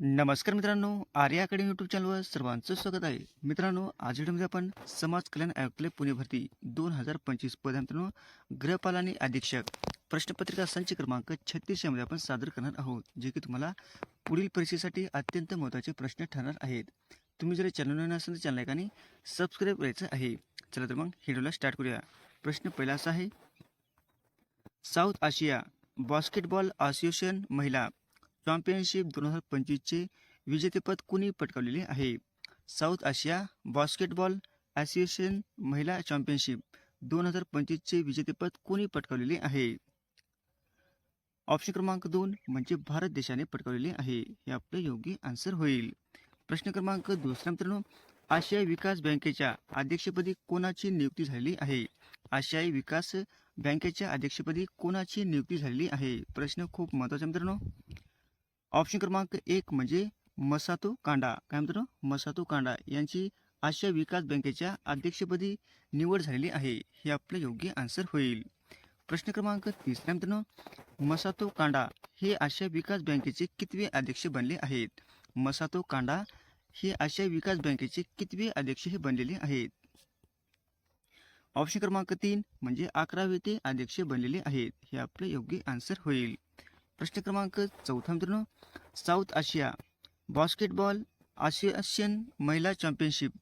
नमस्कार मित्रांनो Arya academy YouTube चॅनलवर सर्वांचं स्वागत आहे. मित्रांनो आज व्हिडिओमध्ये आपण समाज कल्याण आयुक्तालय पुणे भरती दोन हजार पंचवीस पद. मित्रांनो गृहपाल आणि अधीक्षक प्रश्नपत्रिका संच क्रमांक छत्तीस यामध्ये आपण सादर करणार आहोत जे की तुम्हाला पुढील परीक्षेसाठी अत्यंत महत्त्वाचे प्रश्न ठरणार आहेत. तुम्ही जर चॅनल असेल तर चॅनल एकाने सबस्क्राईब करायचं आहे. चला तर मग व्हिडिओला स्टार्ट करूया. प्रश्न पहिला असा आहे साऊथ आशिया बास्केटबॉल असोसिएशन महिला चॅम्पियनशिप दोन हजार पंचवीसचे विजेतेपद कुणी पटकावलेले आहे? साऊथ आशिया बास्केटबॉल असोसिएशन महिला चॅम्पियनशिप दोन हजार पंचवीसचे विजेतेपद कुणी पटकावलेले आहे? ऑप्शन क्रमांक दोन म्हणजे भारत देशाने पटकावलेले आहे. हे आपलं योग्य आन्सर होईल. प्रश्न क्रमांक दुसरा मित्रांनो आशियाई विकास बँकेच्या अध्यक्षपदी कोणाची नियुक्ती झालेली आहे? आशियाई विकास बँकेच्या अध्यक्षपदी कोणाची नियुक्ती झालेली आहे? प्रश्न खूप महत्त्वाचा मित्रांनो. ऑप्शन क्रमांक एक म्हणजे मसातो कांडा. काय म्हणतो मसातो कांडा. यांची आशिया विकास बँकेच्या अध्यक्षपदी निवड झालेली आहे. हे आपलं योग्य आन्सर होईल. प्रश्न क्रमांक तिसरा मित्रांनो मसातो कांडा हे आशिया विकास बँकेचे कितवे अध्यक्ष बनले आहेत? मसातो कांडा हे आशिया विकास बँकेचे कितवे अध्यक्ष हे बनलेले आहेत? ऑप्शन क्रमांक तीन म्हणजे अकरावे ते अध्यक्ष बनलेले आहेत. हे आपलं योग्य आन्सर होईल. प्रश्न क्रमांक चौथा मित्रांनो साऊथ आशिया बास्केटबॉल आशियाशियन महिला चॅम्पियनशिप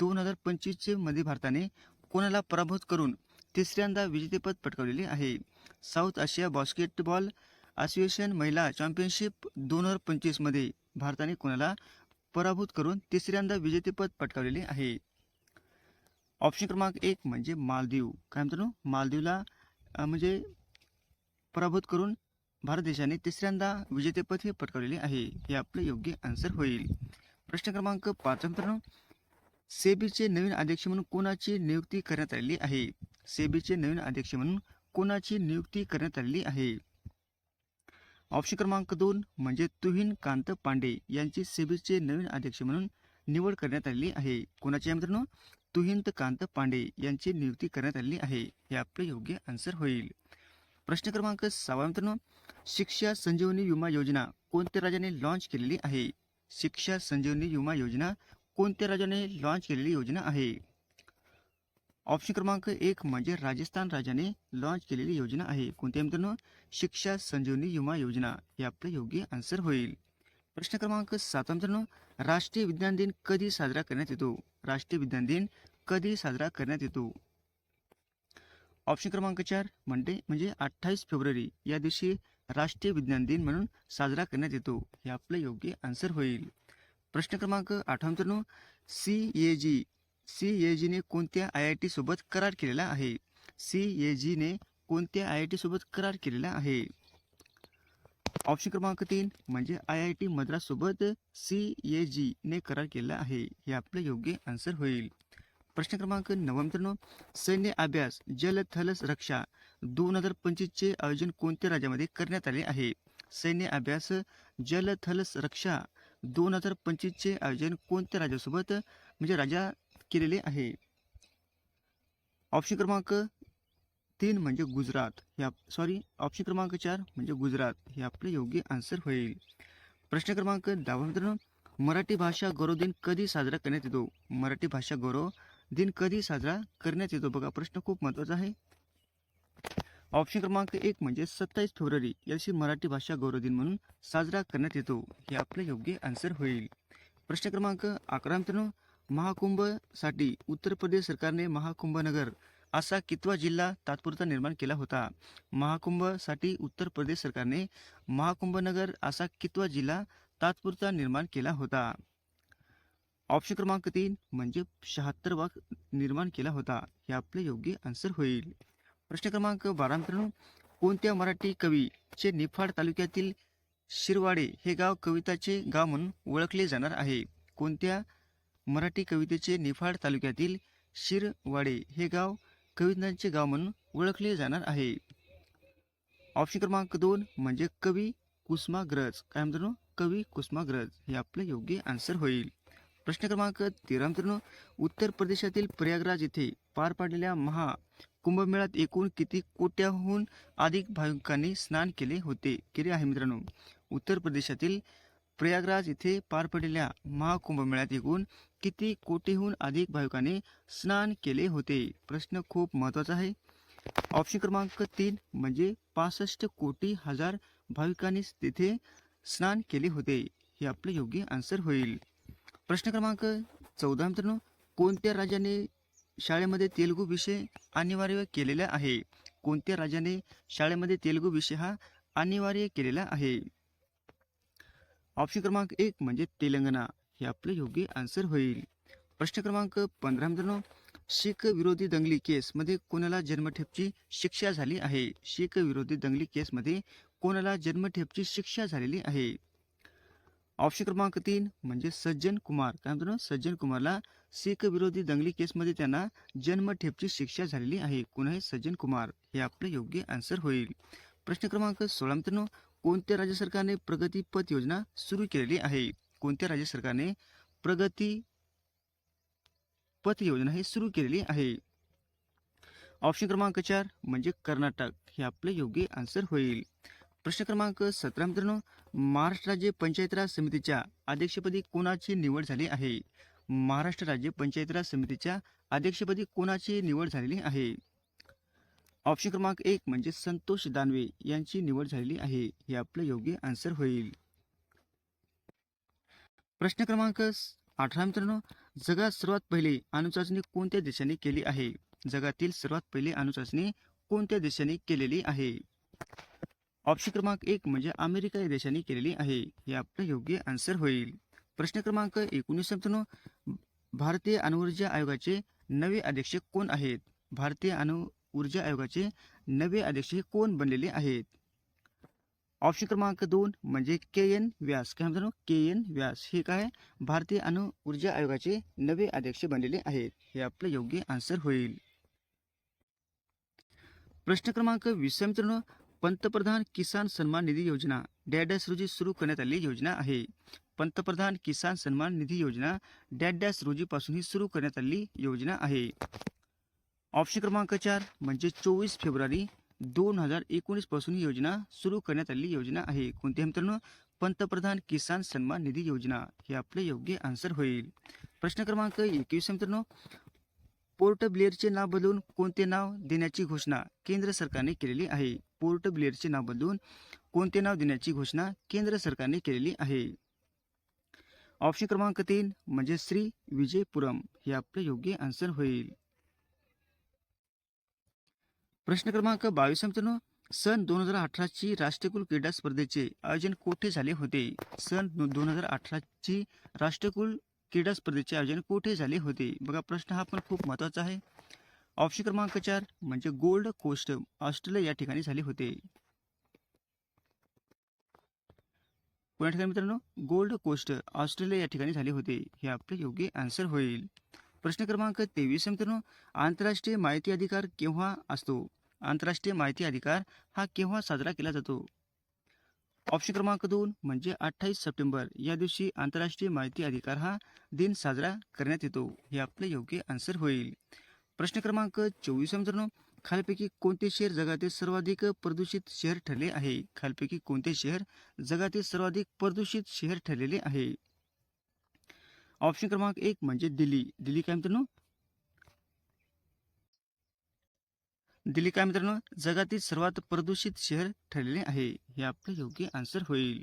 दोन हजार पंचवीसचे मध्ये भारताने कोणाला पराभूत करून तिसऱ्यांदा विजेतेपद पटकावलेले आहे? साऊथ आशिया बास्केटबॉल असोसिएशन महिला चॅम्पियनशिप दोन हजार पंचवीसमध्ये भारताने कोणाला पराभूत करून तिसऱ्यांदा विजेतेपद पटकावलेले आहे? ऑप्शन क्रमांक एक म्हणजे मालदीव. काय म्हणतो? मालदीवला म्हणजे पराभूत करून भारत देशाने तिसऱ्यांदा विजेतेपद हे पटकावलेले आहे. हे आपलं योग्य आन्सर होईल. प्रश्न क्रमांक पाच मित्रांनो सेबीचे नवीन अध्यक्ष म्हणून कोणाची नियुक्ती करण्यात आलेली आहे? सेबीचे नवीन अध्यक्ष म्हणून कोणाची नियुक्ती करण्यात आलेली आहे? ऑप्शन क्रमांक दोन म्हणजे तुहीन कांत पांडे यांची सेबीचे नवीन अध्यक्ष म्हणून निवड करण्यात आलेली आहे. कोणाची आहे मित्रांनो? तुहिंत कांत पांडे यांची नियुक्ती करण्यात आलेली आहे. हे आपलं योग्य आन्सर होईल. प्रश्न क्रमांक सहावा मित्रांनो शिक्षा संजीवनी विमा योजना कोणत्या राज्याने लॉन्च केलेली आहे? शिक्षा संजीवनी विमा योजना कोणत्या राज्याने लॉन्च केलेली योजना आहे? ऑप्शन क्रमांक एक म्हणजे राजस्थान राज्याने लॉन्च केलेली योजना आहे. कोणत्या मित्रांनो? शिक्षा संजीवनी विमा योजना. हे आपलं योग्य आन्सर होईल. प्रश्न क्रमांक सात मित्रांनो राष्ट्रीय विज्ञान दिन कधी साजरा करण्यात येतो? राष्ट्रीय विज्ञान दिन कधी साजरा करण्यात येतो? ऑप्शन क्रमांक चार मंडे म्हणजे अठ्ठावीस फेब्रुवारी या दिवशी राष्ट्रीय विज्ञान दिन म्हणून साजरा करण्यात येतो. हे आपलं योग्य आन्सर होईल. प्रश्न क्रमांक आठवा मित्रांनो C A G C A जीने कोणत्या आय आय टीसोबत करार केलेला आहे? सी ए जीने कोणत्या आय आय टीसोबत करार केलेला आहे? ऑप्शन क्रमांक तीन म्हणजे आय आय टी मद्राससोबत सी ए जीने करार केलेला आहे. हे आपलं योग्य आन्सर होईल. प्रश्न क्रमांक नऊ मित्रांनो सैन्य अभ्यास जल थल रक्षा दोन हजार पंचवीसचे आयोजन कोणत्या राज्यामध्ये करण्यात आले आहे? सैन्य अभ्यास जल थल रक्षा दोन हजार पंचवीसचे आयोजन कोणत्या राज्यासोबत म्हणजे राज्या केलेले आहे? ऑप्शन क्रमांक तीन म्हणजे गुजरात. या सॉरी ऑप्शन क्रमांक चार म्हणजे गुजरात. हे आपले योग्य आन्सर होईल. प्रश्न क्रमांक दहावा मित्रांनो. मराठी भाषा गौरव दिन कधी साजरा करण्यात येतो? मराठी भाषा गौरव दिन कधी साजरा करण्यात येतो? बघा प्रश्न खूप महत्त्वाचा आहे. ऑप्शन क्रमांक एक म्हणजे सत्तावीस फेब्रुवारी याशी मराठी भाषा गौरव दिन म्हणून साजरा करण्यात येतो. हे आपलं योग्य आन्सर होईल. प्रश्न क्रमांक अकरा मित्रांनो महाकुंभसाठी उत्तर प्रदेश सरकारने महाकुंभनगर असा कितवा जिल्हा तात्पुरता निर्माण केला होता? महाकुंभसाठी उत्तर प्रदेश सरकारने महाकुंभनगर असा कितवा जिल्हा तात्पुरता निर्माण केला होता? ऑप्शन क्रमांक तीन म्हणजे शहात्तर वाक निर्माण केला होता. हे आपले योग्य आन्सर होईल. प्रश्न क्रमांक बारा मित्रांनो कोणत्या मराठी कवीचे निफाड तालुक्यातील शिरवाडे हे गाव कविताचे गाव म्हणून ओळखले जाणार आहे? कोणत्या मराठी कवितेचे निफाड तालुक्यातील शिरवाडे हे गाव कवितांचे गाव म्हणून ओळखले जाणार आहे? ऑप्शन क्रमांक दोन म्हणजे कवी कुसमाग्रज. काय म्हणतो? कवी कुसमाग्रज. हे आपलं योग्य आन्सर होईल. प्रश्न क्रमांक तेरा मित्रांनो उत्तर प्रदेशातील प्रयागराज येथे पार पाडलेल्या महा कुंभमेळ्यात एकूण किती कोट्याहून अधिक भाविकांनी स्नान केले होते? केले आहे मित्रांनो. उत्तर प्रदेशातील प्रयागराज येथे पार पडलेल्या महाकुंभमेळ्यात एकूण किती कोटीहून अधिक भाविकांनी स्नान केले होते? प्रश्न खूप महत्त्वाचा आहे. ऑप्शन क्रमांक तीन म्हणजे पासष्ट कोटी हजार भाविकांनी तेथे स्नान केले होते. हे आपले योग्य आन्सर होईल. प्रश्न क्रमांक चौदा मित्रांनो. कोणत्या राजाने शाळेमध्ये तेलुगू विषय अनिवार्य केलेला आहे? कोणत्या राजाने शाळेमध्ये तेलुगू विषय हा अनिवार्य केलेला आहे? ऑप्शन क्रमांक एक म्हणजे तेलंगणा. हे आपले योग्य आन्सर होईल. प्रश्न क्रमांक पंधरा मित्रांनो. शीख विरोधी दंगली केसमध्ये कोणाला जन्मठेपची शिक्षा झाली आहे? शीख विरोधी दंगली केसमध्ये कोणाला जन्मठेपची शिक्षा झालेली आहे? ऑप्शन क्रमांक तीन म्हणजे सज्जन कुमार. काय म्हणतो सज्जन कुमारला शीख विरोधी दंगली केसमध्ये त्यांना जन्मठेपची शिक्षा झालेली आहे. कोण आहे? सज्जन कुमार. हे आपले योग्य आन्सर होईल. प्रश्न क्रमांक सोळा. मित्रांनो कोणत्या राज्य सरकारने प्रगतीपथ योजना सुरू केलेली आहे? कोणत्या राज्य सरकारने प्रगती पथ योजना हे सुरू केलेली आहे? ऑप्शन क्रमांक चार म्हणजे कर्नाटक. हे आपले योग्य आन्सर होईल. प्रश्न क्रमांक सतरा मित्रांनो महाराष्ट्र राज्य पंचायत राज समितीच्या अध्यक्षपदी कोणाची निवड झाली आहे? महाराष्ट्र राज्य पंचायत राज समितीच्या अध्यक्षपदी कोणाची निवड झालेली आहे? ऑप्शन क्रमांक एक म्हणजे संतोष दानवे यांची निवड झालेली आहे. हे आपलं योग्य आन्सर होईल. प्रश्न क्रमांक अठरा मित्रांनो जगात सर्वात पहिली अणुचाचणी कोणत्या देशाने केली आहे? जगातील सर्वात पहिली अणुचाचणी कोणत्या देशाने केलेली आहे? ऑप्शन क्रमांक एक म्हणजे अमेरिका या देशाने केलेली आहे. हे आपलं योग्य आन्सर होईल. प्रश्न क्रमांक एकोणीस मित्रांनो भारतीय अणुऊर्जा आयोगाचे नवे अध्यक्ष कोण आहेत? भारतीय अणु ऊर्जा आयोगाचे नवे अध्यक्ष हे कोण बनलेले आहेत? ऑप्शन क्रमांक दोन म्हणजे के एन व्यास. काय म्हणतो? K N Vyas. हे काय? भारतीय अणु ऊर्जा आयोगाचे नवे अध्यक्ष बनलेले आहेत. हे आपलं योग्य आन्सर होईल. प्रश्न क्रमांक वीस मित्रांनो पंतप्रधान किसान सन्मान निधी योजना डॅडॅस रोजी सुरू करण्यात आलेली योजना आहे. पंतप्रधान किसान सन्मान निधी योजना डॅडॅस रोजीपासून ही सुरू करण्यात आलेली योजना आहे. ऑप्शन क्रमांक चार म्हणजे चोवीस फेब्रुवारी दोन हजार एकोणीसपासून ही योजना सुरू करण्यात आलेली योजना आहे. कोणती आहे मित्रांनो? पंतप्रधान किसान सन्मान निधी योजना. हे आपले योग्य आन्सर होईल. प्रश्न क्रमांक एकवीस मित्रांनो. पोर्ट ब्लेअरचे नाव बदलून कोणते नाव देण्याची घोषणा केंद्र सरकारने केलेली आहे. पोर्ट ब्लेअरचे नाव बदलून कोणते नाव देण्याची घोषणा केंद्र सरकारने केलेली आहे. ऑप्शन क्रमांक तीन म्हणजे श्री विजयपुरम. हे आपले योग्य आन्सर होईल. प्रश्न क्रमांक बावीस मित्रांनो सन दोन हजार अठराची राष्ट्रकुल क्रीडा स्पर्धेचे आयोजन कोठे झाले होते? सन दोन हजार अठराची राष्ट्रकुल क्रीडा स्पर्धेचे आयोजन कोठे झाले होते? बघा प्रश्न हा पण खूप महत्त्वाचा आहे. ऑप्शन क्रमांक चार म्हणजे गोल्ड कोस्ट ऑस्ट्रेलिया या ठिकाणी झाले होते. पुन्हा ठिकाणी मित्रांनो गोल्ड कोस्ट ऑस्ट्रेलिया या ठिकाणी झाले होते. हे आपले योग्य आन्सर होईल. प्रश्न क्रमांक तेवीस मित्रांनो आंतरराष्ट्रीय माहिती अधिकार केव्हा असतो? आंतरराष्ट्रीय माहिती अधिकार हा केव्हा साजरा केला जातो? ऑप्शन क्रमांक दोन म्हणजे अठ्ठावीस सप्टेंबर या दिवशी आंतरराष्ट्रीय माहिती अधिकार हा दिन साजरा करण्यात येतो. हे आपलं योग्य आन्सर होईल. प्रश्न क्रमांक चोवीस मित्रांनो. खालपैकी कोणते शहर जगातील सर्वाधिक प्रदूषित शहर ठरले आहे? खालपैकी कोणते शहर जगातील सर्वाधिक प्रदूषित शहर ठरलेले आहे? ऑप्शन क्रमांक एक म्हणजे दिल्ली. दिल्ली काय मित्रांनो? दिल्ली काय मित्रांनो? जगातील सर्वात प्रदूषित शहर ठरलेले आहे. हे आपले योग्य आन्सर होईल.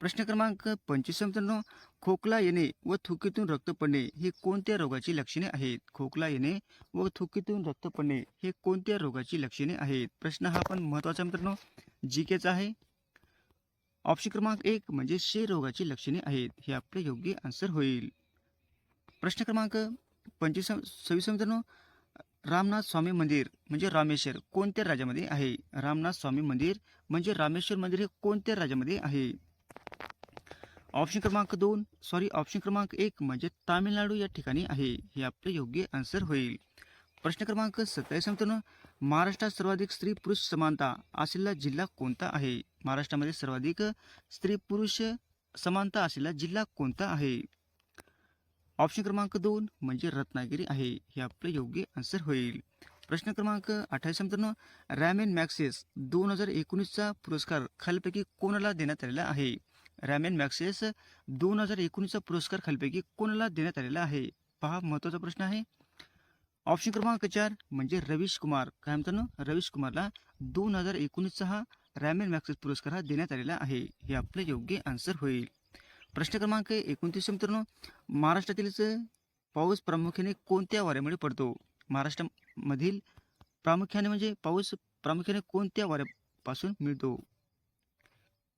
प्रश्न क्रमांक पंचवीस मित्रांनो. खोकला येणे व थुकीतून रक्त पडणे हे कोणत्या रोगाची लक्षणे आहेत? खोकला येणे व थुकीतून रक्त पडणे हे कोणत्या रोगाची लक्षणे आहेत? प्रश्न हा पण महत्त्वाचा मित्रांनो. जी केचा आहे. ऑप्शन क्रमांक एक म्हणजे क्षय रोगाची लक्षणे आहेत. हे आपले योग्य आन्सर होईल. प्रश्न क्रमांक पंचवीस सव्वीस मित्रांनो. रामनाथ स्वामी मंदिर म्हणजे रामेश्वर कोणत्या राज्यामध्ये आहे? रामनाथ स्वामी मंदिर म्हणजे रामेश्वर मंदिर हे कोणत्या राज्यामध्ये आहे? ऑप्शन क्रमांक दोन सॉरी ऑप्शन क्रमांक एक म्हणजे तामिळनाडू या ठिकाणी आहे. हे आपले योग्य आन्सर होईल. प्रश्न क्रमांक सत्तावीस मित्रांनो. महाराष्ट्रात सर्वाधिक स्त्री पुरुष समानता असलेला जिल्हा कोणता आहे? महाराष्ट्रामध्ये सर्वाधिक स्त्री पुरुष समानता असलेला जिल्हा कोणता आहे? ऑप्शन क्रमांक दोन म्हणजे रत्नागिरी आहे. हे आपलं योग्य आन्सर होईल. प्रश्न क्रमांक अठ्ठावीस मित्रांनो रॅमेन मॅक्सेस दोन हजार एकोणीसचा पुरस्कार खालपैकी कोणाला देण्यात आलेला आहे? रॅमेन मॅक्सेस दोन हजार एकोणीसचा पुरस्कार खालपैकी कोणाला देण्यात आलेला आहे? पहा महत्त्वाचा प्रश्न आहे. ऑप्शन क्रमांक चार म्हणजे रवीश कुमार. काय म्हणतात रवीश कुमारला दोन हजार एकोणीसचा हा रॅमेन मॅक्सेस पुरस्कार हा देण्यात आलेला आहे. हे आपलं योग्य आन्सर होईल. प्रश्न क्रमांक एकोणतीस मित्रांनो महाराष्ट्रातीलच पाऊस प्रामुख्याने कोणत्या वाऱ्यामुळे पडतो? महाराष्ट्रामधील प्रामुख्याने म्हणजे पाऊस प्रामुख्याने कोणत्या वाऱ्यापासून मिळतो?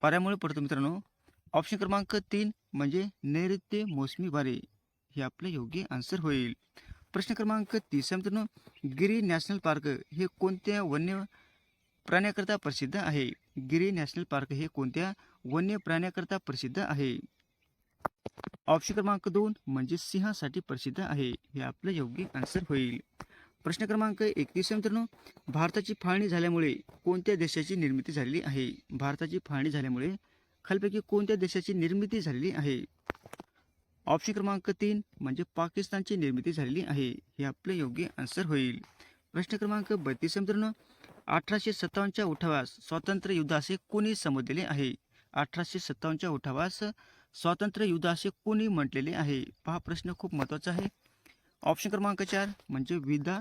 वाऱ्यामुळे पडतो मित्रांनो ऑप्शन क्रमांक तीन म्हणजे नैऋत्य मोसमी वारे. हे आपलं योग्य आन्सर होईल. प्रश्न क्रमांक तीस मित्रांनो गिरी नॅशनल पार्क हे कोणत्या वन्य प्राण्याकरता प्रसिद्ध आहे? गिरी नॅशनल पार्क हे कोणत्या वन्य प्राण्याकरता प्रसिद्ध आहे? ऑप्शन क्रमांक दोन म्हणजे सिंहासाठी प्रसिद्ध आहे. हे आपलं योग्य आन्सर होईल. प्रश्न क्रमांक एकतीस मित्रांनो. भारताची फाळणी झाल्यामुळे कोणत्या देशाची निर्मिती झालेली आहे? भारताची फाळणी झाल्यामुळे खालपैकी कोणत्या देशाची निर्मिती झालेली आहे? ऑप्शन क्रमांक तीन म्हणजे पाकिस्तानची निर्मिती झालेली आहे. हे आपले योग्य आन्सर होईल. प्रश्न क्रमांक बत्तीस मित्रांनो. अठराशे सत्तावन्नच्या उठावास स्वातंत्र्य युद्ध असे कोणी संबोधलेले आहे? अठराशे सत्तावन्नच्या उठावास स्वातंत्र्य युद्ध असे कोणी म्हटलेले आहे? पहा प्रश्न खूप महत्त्वाचा आहे. ऑप्शन क्रमांक चार म्हणजे विदा.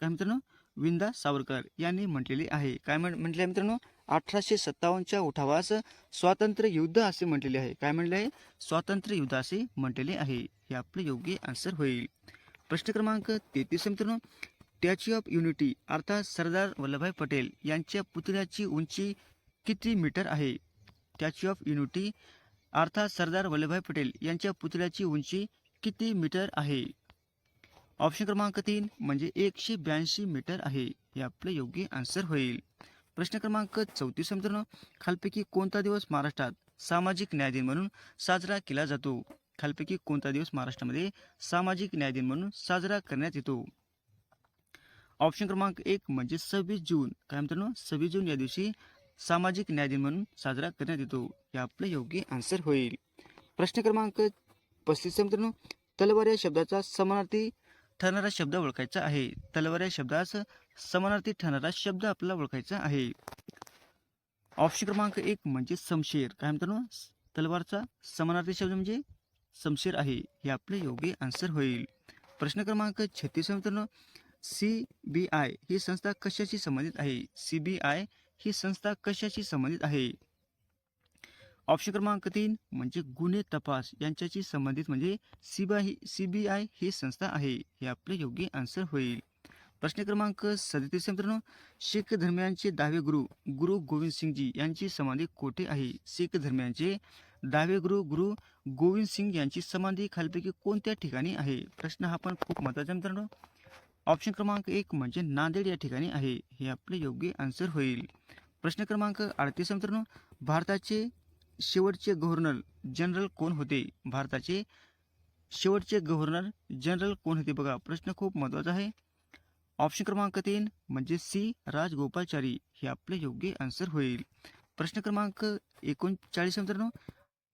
काय मित्रांनो? विंदा सावरकर यांनी म्हटलेले आहे. काय म्हण म्हटले आहे मित्रांनो? अठराशे सत्तावन्नच्या उठावास स्वातंत्र्य युद्ध असे म्हटलेले आहे. काय म्हटले आहे? स्वातंत्र्य युद्ध असे म्हटलेले आहे. हे आपले योग्य आन्सर होईल. प्रश्न क्रमांक तेहतीस मित्रांनो. स्टॅच्यू ऑफ युनिटी अर्थात सरदार वल्लभभाई पटेल यांच्या पुतळ्याची उंची किती मीटर आहे? स्टॅच्यू ऑफ युनिटी अर्थात सरदार वल्लभभाई पटेल यांच्या पुतळ्याची उंची किती मीटर आहे? ऑप्शन क्रमांक तीन म्हणजे एकशे ब्याऐंशी मीटर आहे. हे आपलं योग्य आन्सर होईल. प्रश्न क्रमांक चौतीस मित्रांनो खालपैकी कोणता दिवस महाराष्ट्रात सामाजिक न्याय दिन म्हणून साजरा केला जातो? खालपैकी कोणता दिवस महाराष्ट्रामध्ये सामाजिक न्याय दिन म्हणून साजरा करण्यात येतो? ऑप्शन क्रमांक एक म्हणजे सव्वीस जून. काय मित्रांनो सव्वीस जून या दिवशी सामाजिक न्याय दिन म्हणून साजरा करण्यात येतो. हे आपलं योग्य आन्सर होईल. प्रश्न क्रमांक पस्तीस मित्रांनो. तलवार या शब्दाचा समानार्थी ठरणारा शब्द ओळखायचा आहे. तलवार या शब्दास समानार्थी ठरणारा शब्द आपल्याला ओळखायचा आहे. ऑप्शन क्रमांक एक म्हणजे समशेर. काय मित्रांनो? तलवारचा समानार्थी शब्द म्हणजे समशेर आहे. हे आपले योग्य आन्सर होईल. प्रश्न क्रमांक छत्तीस मित्रांनो. सी बी आय ही संस्था कशाशी संबंधित आहे? सी बी आय ही संस्था कशाशी संबंधित आहे? ऑप्शन क्रमांक तीन म्हणजे गुन्हे तपास. यांच्याशी संबंधित म्हणजे सीबीआय सी बी आय ही संस्था आहे. हे आपले योग्य आन्सर होईल. प्रश्न क्रमांक सदतीस मित्रांनो. शीख धर्मियांचे दहावे गुरु गुरु गोविंद सिंगजी यांची समाधी कोठे आहे? शीख धर्मियांचे दहावे गुरु गुरु गोविंद सिंग यांची समाधी खालपैकी कोणत्या ठिकाणी आहे? प्रश्न हा पण खूप महत्त्वाचा मित्रांनो. ऑप्शन क्रमांक एक म्हणजे नांदेड या ठिकाणी आहे. हे आपले योग्य आन्सर होईल. प्रश्न क्रमांक अडतीस मित्रांनो भारताचे शेवटचे गव्हर्नर जनरल कोण होते? भारताचे शेवटचे गव्हर्नर जनरल कोण होते? बघा प्रश्न खूप महत्त्वाचा आहे. ऑप्शन क्रमांक तीन म्हणजे सी राजगोपालचारी. हे आपले योग्य आन्सर होईल. प्रश्न क्रमांक एकोणचाळीस मित्रांनो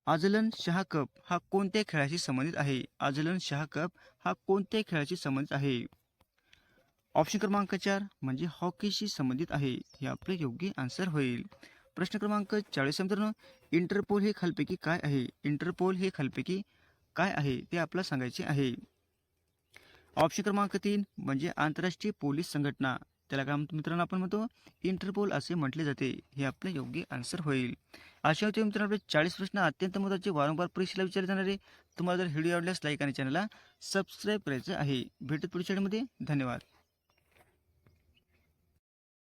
आजलन शहा कप हा कोणत्या खेळाशी संबंधित आहे? आजलन शहा कप हा कोणत्या खेळाशी संबंधित आहे? ऑप्शन क्रमांक चार म्हणजे हॉकीशी संबंधित आहे. हे आपले योग्य आन्सर होईल. प्रश्न क्रमांक चाळीस मित्रांनो इंटरपोल हे खालपैकी काय आहे? इंटरपोल हे खालपैकी काय आहे? ते आपल्याला सांगायचे आहे. ऑप्शन क्रमांक तीन म्हणजे आंतरराष्ट्रीय पोलीस संघटना. त्याला काय म्हणतो मित्रांनो आपण म्हणतो? इंटरपोल असे म्हटले जाते. हे आपले योग्य आन्सर होईल. अशा होते मित्रांनो आपले चाळीस प्रश्न अत्यंत महत्त्वाचे. वारंवार परीक्षेला विचारले जाणारे. तुम्हाला जर व्हिडिओ आवडल्यास लाईक आणि चॅनलला सबस्क्राईब करायचं आहे. भेटत पुढच्या धन्यवाद.